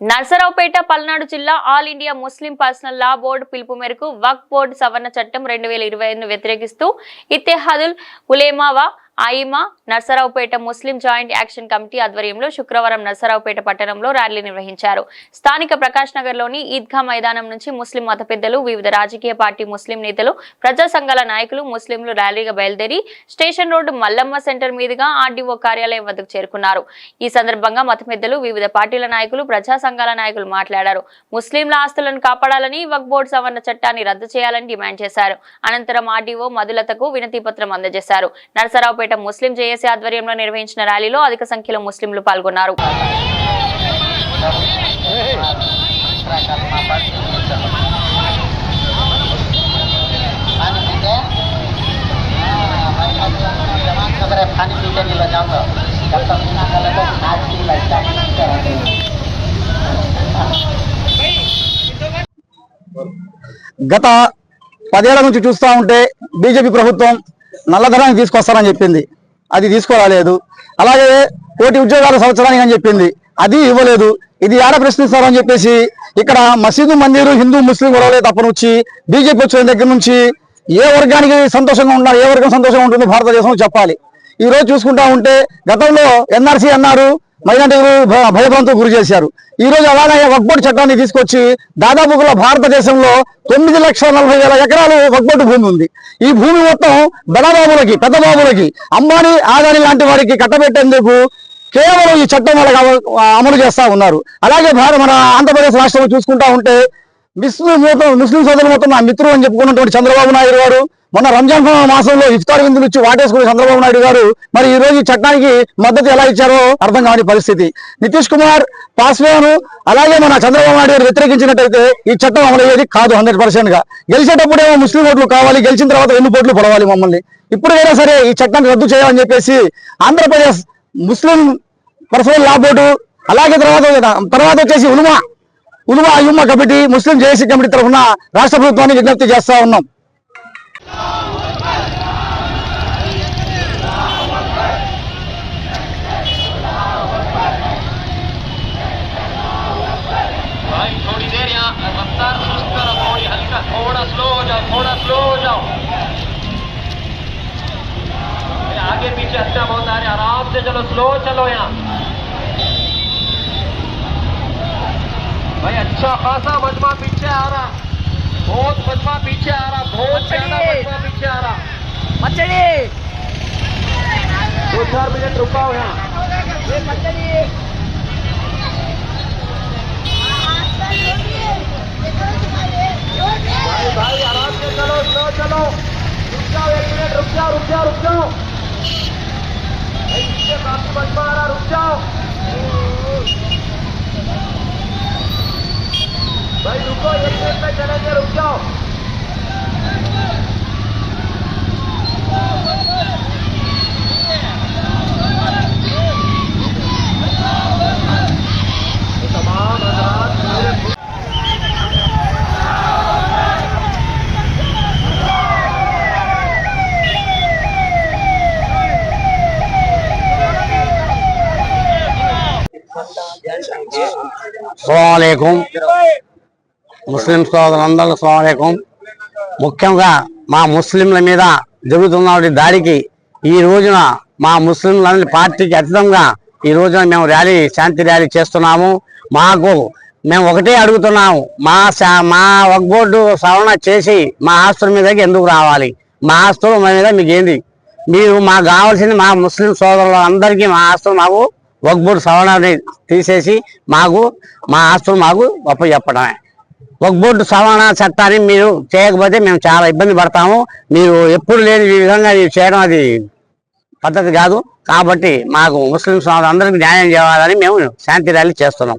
నర్సరావుపేట పల్నాడు జిల్లా all India Muslim personal law board పిలుపు మేరకు వక్ బోర్డు సవరణ చట్టం రెండు వేల ఇరవై ఐదును వ్యతిరేకిస్తూ Ittehadul Ulema wa Aimma Narasaraopet Muslim joint action committee ఆధ్వర్యంలో శుక్రవారం నర్సరావుపేట పట్టణంలో ర్యాలీ నిర్వహించారు. స్థానిక ప్రకాష్ నగర్లోని ఈద్గా మైదానం నుంచి ముస్లిం మత పెద్దలు వివిధ రాజకీయ పార్టీ ముస్లిం నేతలు ప్రజా సంఘాల నాయకులు ముస్లింలు ర్యాలీగా బయలుదేరి స్టేషన్ రోడ్డు మల్లమ్మ సెంటర్ మీదుగా ఆర్డీఓ కార్యాలయం వద్దకు చేరుకున్నారు. ఈ సందర్భంగా మత పెద్దలు వివిధ పార్టీల నాయకులు ప్రజా సంఘాల నాయకులు మాట్లాడారు. ముస్లింల ఆస్తులను కాపాడాలని వక్ బోర్డు సవరణ చట్టాన్ని రద్దు చేయాలని డిమాండ్ చేశారు. అనంతరం ఆర్డీఓ మధులతకు వినతి పత్రం అందజేశారు. నర్సరావుపేట నర్సరావుపేట ముస్లిం జేఏసీ ఆధ్వర్యంలో నిర్వహించిన ర్యాలీలో అధిక సంఖ్యలో ముస్లింలు పాల్గొన్నారు. గత పదేళ్ళ నుంచి చూస్తూ ఉంటే బీజేపీ ప్రభుత్వం నల్లధనాన్ని తీసుకొస్తారని చెప్పింది. అది తీసుకురాలేదు. అలాగే కోటి ఉద్యోగాల సంవత్సరానికి అని చెప్పింది. అది ఇవ్వలేదు. ఇది ఏడ ప్రశ్నిస్తారని చెప్పేసి ఇక్కడ మసీదు మందిరు హిందూ ముస్లిం గొడవలే తప్పనుచ్చి బీజేపీ వచ్చిన దగ్గర నుంచి ఏ వర్గానికి సంతోషంగా ఉన్నారు ఏ వర్గం సంతోషంగా ఉంటుందో భారతదేశం చెప్పాలి. ఈ రోజు చూసుకుంటా ఉంటే గతంలో ఎన్ఆర్సీ అన్నారు మైనార్టీలు భయభ్రంతకు గురి చేశారు. ఈ రోజు అలాగే వక్బోటు చట్టాన్ని తీసుకొచ్చి దాదాపుగా భారతదేశంలో తొమ్మిది లక్షల నలభై వేల ఎకరాలు వక్బోటు భూమి ఉంది. ఈ భూమి మొత్తం బలబాబులకి పెద్దబాబులకి అంబానీ ఆదాని లాంటి వారికి కట్టబెట్టేందుకు కేవలం ఈ చట్టం వల్ల అమలు చేస్తా ఉన్నారు. అలాగే భారత మన ఆంధ్రప్రదేశ్ రాష్ట్రంలో చూసుకుంటా ఉంటే ముస్లిం మొత్తం ముస్లిం సోదరులు మొత్తం నా మిత్రుడు అని చెప్పుకున్నటువంటి చంద్రబాబు నాయుడు గారు మొన్న రంజాన్ మాసంలో ఇఫ్తార్ విందులు ఇచ్చి వాటేసుకునే చంద్రబాబు నాయుడు గారు మరి ఈ రోజు చట్టానికి మద్దతు ఎలా ఇచ్చారో అర్థం కాని పరిస్థితి. నితీష్ కుమార్ పాస్వేను అలాగే మన చంద్రబాబు నాయుడు గారు వ్యతిరేకించినట్టయితే ఈ చట్టం అమలు అయ్యేది కాదు హండ్రెడ్ పర్సెంట్గా. గెలిచేటప్పుడేమో ముస్లిం ఓట్లు కావాలి గెలిచిన తర్వాత ఎన్ని ఓట్లు పొడవాలి మమ్మల్ని. ఇప్పుడైనా సరే ఈ చట్టాన్ని రద్దు చేయాలని చెప్పేసి Andhra Pradesh Muslim personal law board అలాగే తర్వాత తర్వాత వచ్చేసి Ulema Ulema Aimma committee Muslim JAC committee తరఫున రాష్ట్ర ప్రభుత్వాన్ని విజ్ఞప్తి చేస్తా ఉన్నాం. भाई, थोड़ी देर यहाँ, रफ्तार सुस्त करो, थोड़ी हल्का, थोड़ा स्लो हो जाओ, थोड़ा स्लो हो जाओ। आगे पीछे अच्छा बहुत आ रहे आराम से चलो स्लो चलो यहाँ। भाई अच्छा खासा मजमा पीछे आ रहा, बहुत मजमा पीछे आ रहा बहुत ज़्यादा मजमा पीछे आ रहा दो चार मिनट रुकाओ यहाँ। भाई भाई आराम से चलो स्लो चलो। रुक जाओ एक मिनट रुक जाओ रुक जाओ रुक जाओ काफ़ी मजमा आ रहा रुक जाओ भाई रुको एक मिनट में चलेंगे रुक जाओ సలాంకం ముస్లిం సోదరులందరికీ సలాంకం ముఖ్యంగా మా ముస్లింల మీద జరుగుతున్న దాడికి ఈ రోజున మా ముస్లింలందరి పార్టీకి అతీతంగా ఈ రోజున మేము ర్యాలీ శాంతి ర్యాలీ చేస్తున్నాము. మాకు మేము ఒకటే అడుగుతున్నాము. మా మా వక్ బోర్డు సవరణ చేసి మా ఆస్తుల మీదకి ఎందుకు రావాలి? మా ఆస్తులు మా మీద మీకు ఏంది మీరు మాకు కావాల్సింది మా ముస్లిం సోదరులు అందరికీ మా ఆస్తులు మాకు వక్ బోర్డు తీసేసి మాకు మా ఆస్తులు మాకు గొప్ప చెప్పడమే. వక్ సవరణ చట్టాన్ని మీరు చేయకపోతే మేము చాలా ఇబ్బంది పడతాము. మీరు ఎప్పుడు లేని ఈ విధంగా చేయడం అది పద్ధతి కాదు. కాబట్టి మాకు ముస్లిం సోదరులు అందరికీ న్యాయం చేయాలని మేము శాంతి ర్యాలీ చేస్తున్నాం.